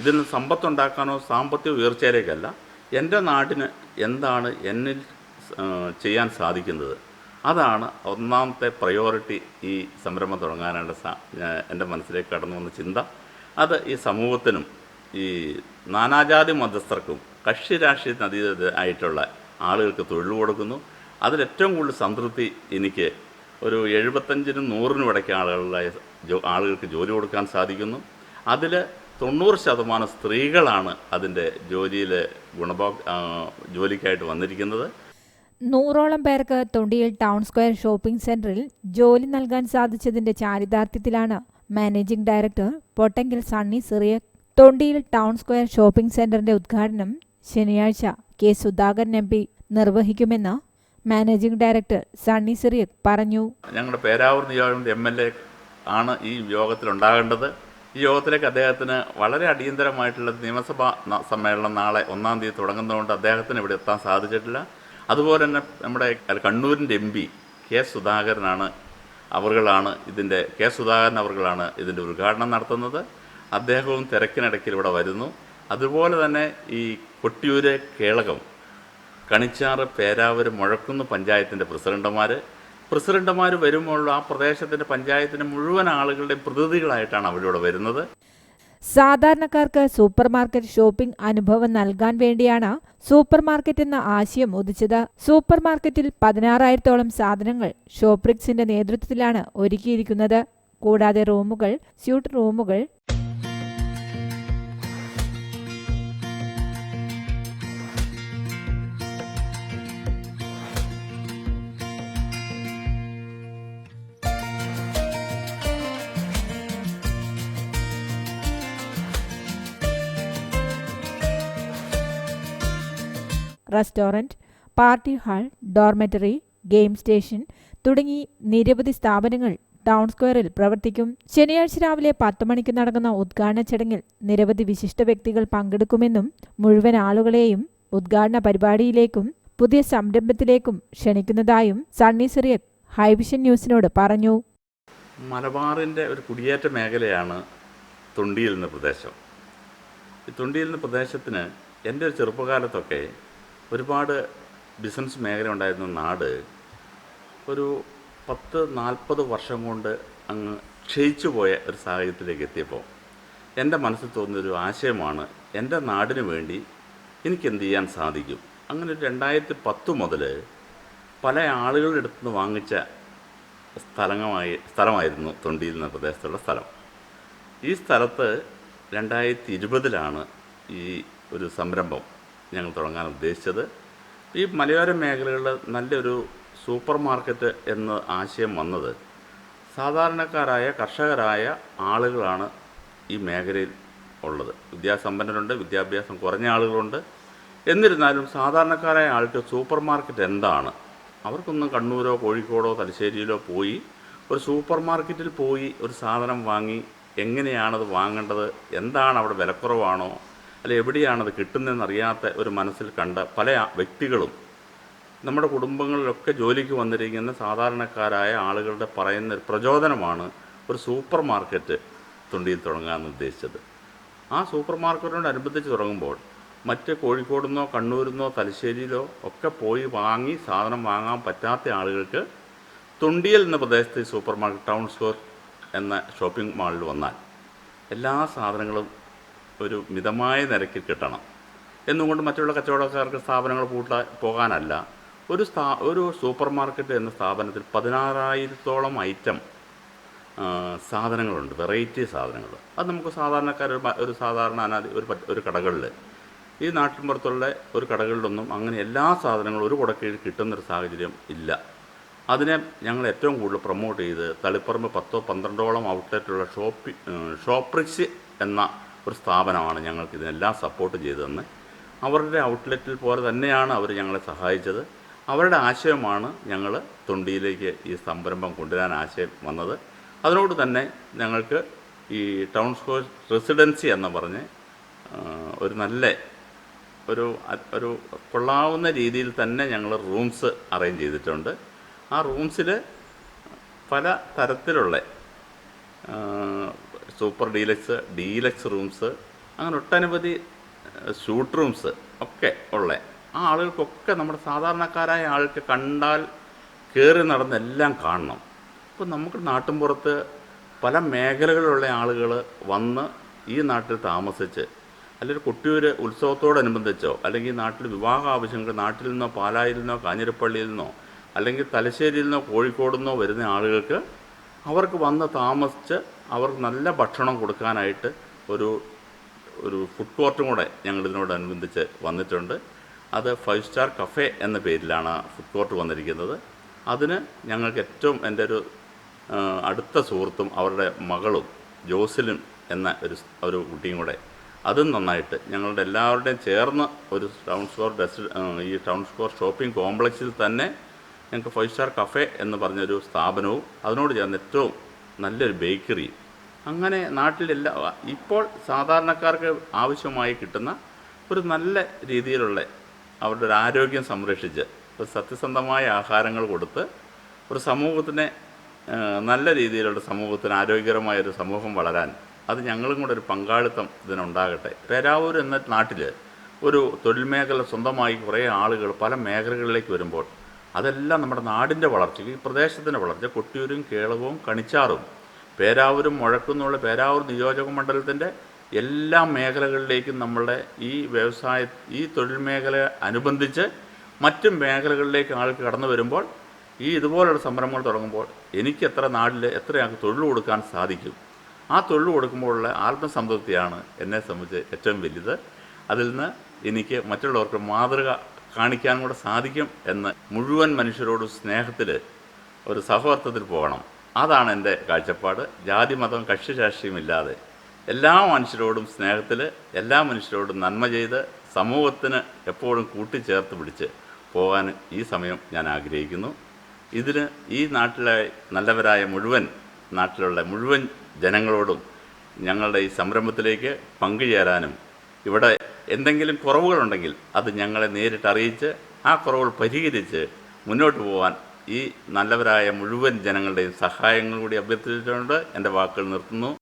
ഇതിൽ നിന്ന് സമ്പത്തുണ്ടാക്കാനോ സാമ്പത്തിക ഉയർച്ചയിലേക്കല്ല. എന്റെ നാടിന് എന്താണ് എന്നിൽ ചെയ്യാൻ സാധിക്കുന്നത്? അതാണ് ഒന്നാമത്തെ പ്രയോറിറ്റി ഈ സംരംഭം തുടങ്ങാനുള്ള എന്റെ മനസ്സിലേക്ക് കടന്നു വന്ന ചിന്ത. അത് ഈ സമൂഹത്തിനും ഈ നാനാജാതി മതസ്ഥർക്കും കക്ഷി രാഷ്ട്രീയത്തിന് അതീത ആയിട്ടുള്ള ആളുകൾക്ക് തൊഴിൽ കൊടുക്കുന്നു. അതിലേറ്റവും കൂടുതൽ സംതൃപ്തി എനിക്ക് ഒരു എഴുപത്തഞ്ചിനും നൂറിനും ഇടയ്ക്ക് ആളുകളുടെ ജോ- ആളുകൾക്ക് ജോലി കൊടുക്കാൻ സാധിക്കുന്നു. അതിൽ തൊണ്ണൂറ് ശതമാനം സ്ത്രീകളാണ് അതിന്റെ ജോലിയിൽ ഗുണഭോ ജോലിക്കായിട്ട് വന്നിരിക്കുന്നത്. നൂറോളം പേർക്ക് തൊണ്ടിയിൽ ടൗൺ സ്ക്വയർ ഷോപ്പിംഗ് സെന്ററിൽ ജോലി നൽകാൻ സാധിച്ചതിന്റെ ചാരിതാർത്ഥ്യത്തിലാണ് managing director Pottankil Sunny Syriac Thondiyil town square shopping സെന്ററിന്റെ ഉദ്ഘാടനം ശനിയാഴ്ച കെ സുധാകരൻ എം പി നിർവഹിക്കുമെന്ന് മാനേജിംഗ് ഡയറക്ടർ സണ്ണി സിറിയക് പറഞ്ഞു. ഞങ്ങളുടെ പേരാവൂർ നിയോജകമണ്ഡലം എം എൽ എ ആണ് ഈ യോഗത്തിൽ ഉണ്ടാകേണ്ടത് ഈ യോഗത്തിലേക്ക് അദ്ദേഹത്തിന് വളരെ അടിയന്തരമായിട്ടുള്ള നിയമസഭാ സമ്മേളനം നാളെ ഒന്നാം തീയതി തുടങ്ങുന്നതുകൊണ്ട് അദ്ദേഹത്തിന് ഇവിടെ എത്താൻ സാധിച്ചിട്ടില്ല. അതുപോലെ തന്നെ നമ്മുടെ കണ്ണൂരിന്റെ എം പി കെ സുധാകരനാണ് അവർകളാണ് ഇതിന്റെ കെ സുധാകരൻ അവർകളാണ് ഇതിന്റെ ഉദ്ഘാടനം നടത്തുന്നത്. അദ്ദേഹവും തിരക്കിനിടയ്ക്ക് ഇവിടെ വരുന്നു. അതുപോലെ തന്നെ ഈ കൊട്ടിയൂര് കേളകം കണിച്ചാറ് പേരാവൂർ മുഴക്കുന്ന് പഞ്ചായത്തിന്റെ പ്രസിഡന്റുമാർ പ്രസിഡന്റുമാർ വരുമ്പോൾ ആ പ്രദേശത്തിന്റെ പഞ്ചായത്തിന്റെ മുഴുവൻ ആളുകളുടെയും പ്രതിനിധികളായിട്ടാണ് അവരിവിടെ വരുന്നത്. സാധാരണക്കാർക്ക് സൂപ്പർ മാർക്കറ്റ് ഷോപ്പിംഗ് അനുഭവം നൽകാൻ വേണ്ടിയാണ് സൂപ്പർ മാർക്കറ്റ് എന്ന ആശയം ഉദിച്ചത്. സൂപ്പർ മാർക്കറ്റിൽ പതിനാറായിരത്തോളം സാധനങ്ങൾ ഷോപ്രിക്സിന്റെ നേതൃത്വത്തിലാണ് ഒരുക്കിയിരിക്കുന്നത്. കൂടാതെ റൂമുകൾ സ്യൂട്ട് റൂമുകൾ restaurant party hall dormitory game station തുടങ്ങി നിരവധി സ്ഥാപനങ്ങൾ ടൗൺ സ്ക്വയറിൽ പ്രവർത്തിക്കും. ശനിയാഴ്ച രാവിലെ പത്ത് മണിക്ക് നടക്കുന്ന ഉദ്ഘാടന ചടങ്ങിൽ നിരവധി വിശിഷ്ട വ്യക്തികൾ പങ്കെടുക്കുമെന്നും മുഴുവൻ ആളുകളെയും ഉദ്ഘാടന പരിപാടിയിലേക്കും പുതിയ സംരംഭത്തിലേക്കും ക്ഷണിക്കുന്നതായും സണ്ണി സിറിയക് ഹൈവിഷൻ ന്യൂസിനോട് പറഞ്ഞു. മലബാറിന്റെ ഒരു കുടിയേറ്റ മേഖലയാണ് തൊണ്ടിയിൽ നിന്ന് പ്രദേശം. ഈ തൊണ്ടിയിൽ നിന്ന് പ്രദേശത്തിന് എന്റെ ഒരു ചെറുപ്പകാലത്തൊക്കെ ഒരുപാട് ബിസിനസ് മേഖല ഉണ്ടായിരുന്ന നാട് ഒരു പത്ത് നാൽപ്പത് വർഷം കൊണ്ട് അങ്ങ് ക്ഷയിച്ചു പോയ ഒരു സാഹചര്യത്തിലേക്ക് എത്തിയപ്പോൾ എന്റെ മനസ്സിൽ തോന്നിയൊരു ആശയമാണ് എന്റെ നാടിന് വേണ്ടി എനിക്ക് എന്ത് ചെയ്യാൻ സാധിക്കും. അങ്ങനെ രണ്ടായിരത്തി പത്ത് മുതൽ പല ആളുകളുടെ അടുത്ത് നിന്ന് വാങ്ങിച്ച സ്ഥലമായി സ്ഥലമായിരുന്നു തൊണ്ടിയിൽ എന്ന പ്രദേശത്തുള്ള സ്ഥലം. ഈ സ്ഥലത്ത് രണ്ടായിരത്തി ഇരുപതിലാണ് ഈ ഒരു സംരംഭം ഞങ്ങൾ തുടങ്ങാൻ ഉദ്ദേശിച്ചത്. ഈ മലയോര മേഖലകളിൽ നല്ലൊരു സൂപ്പർ മാർക്കറ്റ് എന്ന ആശയം വന്നത് സാധാരണക്കാരായ കർഷകരായ ആളുകളാണ് ഈ മേഖലയിൽ ഉള്ളത്. വിദ്യാസമ്പന്നരുണ്ട് വിദ്യാഭ്യാസം കുറഞ്ഞ ആളുകളുണ്ട്. എന്നിരുന്നാലും സാധാരണക്കാരായ ആൾക്ക് സൂപ്പർ മാർക്കറ്റ് എന്താണ്? അവർക്കൊന്നും കണ്ണൂരോ കോഴിക്കോടോ തലശ്ശേരിയിലോ പോയി ഒരു സൂപ്പർ മാർക്കറ്റിൽ പോയി ഒരു സാധനം വാങ്ങി എങ്ങനെയാണത് വാങ്ങേണ്ടത്? എന്താണ് അവിടെ വിലക്കുറവാണോ? അല്ലെ എവിടെയാണത് കിട്ടുന്നതെന്നറിയാത്ത ഒരു മനസ്സിൽ കണ്ട പല വ്യക്തികളും നമ്മുടെ കുടുംബങ്ങളിലൊക്കെ ജോലിക്ക് വന്നിരിക്കുന്ന സാധാരണക്കാരായ ആളുകളുടെ പറയുന്ന ഒരു പ്രചോദനമാണ് ഒരു സൂപ്പർ മാർക്കറ്റ് തൊണ്ടിയിൽ തുടങ്ങാൻ ഉദ്ദേശിച്ചത്. ആ സൂപ്പർ മാർക്കറ്റിനോടനുബന്ധിച്ച് തുടങ്ങുമ്പോൾ മറ്റ് കോഴിക്കോടുന്നോ കണ്ണൂരിന്നോ തലശ്ശേരിയിലോ ഒക്കെ പോയി വാങ്ങി സാധനം വാങ്ങാൻ പറ്റാത്ത ആളുകൾക്ക് തൊണ്ടിയൽ എന്ന പ്രദേശത്ത് സൂപ്പർ മാർക്കറ്റ് ടൗൺ സ്റ്റോർ എന്ന ഷോപ്പിംഗ് മാളിൽ വന്നാൽ എല്ലാ സാധനങ്ങളും ഒരു മിതമായ നിരക്കിൽ കിട്ടണം. എന്നുകൊണ്ട് മറ്റുള്ള കച്ചവടക്കാർക്ക് സ്ഥാപനങ്ങൾ പൂട്ട പോകാനല്ല. ഒരു സ്ഥാ ഒരു സൂപ്പർ മാർക്കറ്റ് എന്ന സ്ഥാപനത്തിൽ പതിനാറായിരത്തോളം ഐറ്റം സാധനങ്ങളുണ്ട് വെറൈറ്റി സാധനങ്ങൾ. അത് നമുക്ക് സാധാരണക്കാർ ഒരു സാധാരണ അനാദി ഒരു ഒരു കടകളിൽ ഈ നാട്ടിൻ പുറത്തുള്ള ഒരു കടകളിലൊന്നും അങ്ങനെ എല്ലാ സാധനങ്ങളും ഒരു കുടക്കീഴിൽ കിട്ടുന്നൊരു സാഹചര്യം ഇല്ല. അതിനെ ഞങ്ങൾ ഏറ്റവും കൂടുതൽ പ്രൊമോട്ട് ചെയ്ത് തളിപ്പറമ്പ് പത്തോ പന്ത്രണ്ടോളം ഔട്ട്ലെറ്റുള്ള ഷോപ്പി ഷോപ്രിക്സ് എന്ന ഒരു സ്ഥാപനമാണ് ഞങ്ങൾക്ക് ഇതിനെല്ലാം സപ്പോർട്ട് ചെയ്തതെന്ന്. അവരുടെ ഔട്ട്ലെറ്റിൽ പോലെ തന്നെയാണ് അവർ ഞങ്ങളെ സഹായിച്ചത്. അവരുടെ ആശയമാണ് ഞങ്ങൾ തൊണ്ടിയിലേക്ക് ഈ സംരംഭം കൊണ്ടുവരാൻ ആശയം വന്നത്. അതിനോട് തന്നെ ഞങ്ങൾക്ക് ഈ ടൗൺ സ്ക്വയർ റെസിഡൻസി എന്ന് പറഞ്ഞ് ഒരു നല്ല ഒരു ഒരു കൊള്ളാവുന്ന രീതിയിൽ തന്നെ ഞങ്ങൾ റൂംസ് അറേഞ്ച് ചെയ്തിട്ടുണ്ട്. ആ റൂംസിൽ പല തരത്തിലുള്ള സൂപ്പർ ഡീലക്സ് ഡീലക്സ് റൂംസ് അങ്ങനെ ഒട്ടനവധി ഷൂട്ട് റൂംസ് ഒക്കെ ഉള്ള ആ ആളുകൾക്കൊക്കെ നമ്മുടെ സാധാരണക്കാരായ ആൾക്ക് കണ്ടാൽ കയറി നടന്ന് എല്ലാം കാണണം. അപ്പോൾ നമുക്ക് നാട്ടിൻപുറത്ത് പല മേഖലകളിലുള്ള ആളുകൾ വന്ന് ഈ നാട്ടിൽ താമസിച്ച് അല്ലെങ്കിൽ കൊട്ടിയൂർ ഉത്സവത്തോടനുബന്ധിച്ചോ അല്ലെങ്കിൽ നാട്ടിൽ വിവാഹ ആവശ്യങ്ങൾ നാട്ടിൽ നിന്നോ പാലായിൽ നിന്നോ കാഞ്ഞിരപ്പള്ളിയിൽ നിന്നോ അല്ലെങ്കിൽ തലശ്ശേരിയിൽ നിന്നോ കോഴിക്കോട് നിന്നോ വരുന്ന ആളുകൾക്ക് അവർക്ക് വന്ന് താമസിച്ച് അവർക്ക് നല്ല ഭക്ഷണം കൊടുക്കാനായിട്ട് ഒരു ഒരു ഫുഡ് കോർട്ടും കൂടെ ഞങ്ങൾ ഇതിനോടനുബന്ധിച്ച് വന്നിട്ടുണ്ട്. അത് ഫൈവ് സ്റ്റാർ കഫേ എന്ന പേരിലാണ് ഫുഡ് കോർട്ട് വന്നിരിക്കുന്നത്. അതിന് ഞങ്ങൾക്ക് ഏറ്റവും എന്റെ ഒരു അടുത്ത സുഹൃത്തും അവരുടെ മകളും ജോസിലും എന്ന ഒരു ഒരു കുട്ടിയും കൂടെ. അതും നന്നായിട്ട് ഞങ്ങളുടെ എല്ലാവരുടെയും ചേർന്ന് ഒരു ടൗൺ സ്കോർ ഡെസ്റ്റ് ഈ ടൗൺ സ്കോർ ഷോപ്പിംഗ് കോംപ്ലക്സിൽ തന്നെ ഞങ്ങൾക്ക് ഫൈവ് സ്റ്റാർ കഫേ എന്ന് പറഞ്ഞൊരു സ്ഥാപനവും അതിനോട് ചേർന്ന് ഏറ്റവും നല്ലൊരു ബേക്കറി അങ്ങനെ നാട്ടിലെല്ലാ. ഇപ്പോൾ സാധാരണക്കാർക്ക് ആവശ്യമായി കിട്ടുന്ന ഒരു നല്ല രീതിയിലുള്ള അവരുടെ ഒരു ആരോഗ്യം സംരക്ഷിച്ച് ഒരു സത്യസന്ധമായ ആഹാരങ്ങൾ കൊടുത്ത് ഒരു സമൂഹത്തിനെ നല്ല രീതിയിലുള്ള സമൂഹത്തിന് ആരോഗ്യകരമായ ഒരു സമൂഹം വളരാൻ അത് ഞങ്ങളും കൂടെ ഒരു പങ്കാളിത്തം ഇതിനുണ്ടാകട്ടെ. പേരാവൂർ എന്ന നാട്ടിൽ ഒരു തൊഴിൽ മേഖല സ്വന്തമായി കുറേ ആളുകൾ പല മേഖലകളിലേക്ക് വരുമ്പോൾ അതെല്ലാം നമ്മുടെ നാടിന്റെ വളർച്ചയ്ക്ക് ഈ പ്രദേശത്തിന്റെ വളർച്ച കൊട്ടിയൂരും കേളവും കണിച്ചാറും പേരാവൂരും മുഴക്കുന്നുള്ള പേരാവൂർ നിയോജക മണ്ഡലത്തിന്റെ എല്ലാ മേഖലകളിലേക്കും നമ്മളുടെ ഈ വ്യവസായ ഈ തൊഴിൽ മേഖല അനുബന്ധിച്ച് മറ്റു മേഖലകളിലേക്ക് ആൾക്ക് കടന്നു വരുമ്പോൾ ഈ ഇതുപോലുള്ള സംരംഭങ്ങൾ തുടങ്ങുമ്പോൾ എനിക്ക് എത്ര നാട്ടിൽ എത്രയാൾക്ക് തൊഴിൽ കൊടുക്കാൻ സാധിക്കും? ആ തൊഴിൽ കൊടുക്കുമ്പോഴുള്ള ആത്മസംതൃപ്തിയാണ് എന്നെ സംബന്ധിച്ച് ഏറ്റവും വലുത്. അതിൽ നിന്ന് എനിക്ക് മറ്റുള്ളവർക്ക് മാതൃക കാണിക്കാൻ കൂടെ സാധിക്കും എന്ന് മുഴുവൻ മനുഷ്യരോടും സ്നേഹത്തിൽ ഒരു സഹവർത്തത്തിൽ പോകണം. അതാണ് എന്റെ കാഴ്ചപ്പാട്. ജാതി മതം കക്ഷി രാഷ്ട്രീയമില്ലാതെ എല്ലാ മനുഷ്യരോടും സ്നേഹത്തിൽ എല്ലാ മനുഷ്യരോടും നന്മ ചെയ്ത് സമൂഹത്തിന് എപ്പോഴും കൂട്ടിച്ചേർത്ത് പിടിച്ച് പോകാൻ ഈ സമയം ഞാൻ ആഗ്രഹിക്കുന്നു. ഇതിന് ഈ നാട്ടിലെ നല്ലവരായ മുഴുവൻ നാട്ടിലുള്ള മുഴുവൻ ജനങ്ങളോടും ഞങ്ങളുടെ ഈ സംരംഭത്തിലേക്ക് പങ്കുചേരാനും ഇവിടെ എന്തെങ്കിലും കുറവുകളുണ്ടെങ്കിൽ അത് ഞങ്ങളെ നേരിട്ട് അറിയിച്ച് ആ കുറവുകൾ പരിഹരിച്ച് മുന്നോട്ട് പോകാൻ ഈ നല്ലവരായ മുഴുവൻ ജനങ്ങളുടെയും സഹായങ്ങൾ കൂടി അഭ്യർത്ഥിച്ചിട്ടുണ്ട്. എന്റെ വാക്കുകൾ നിർത്തുന്നു.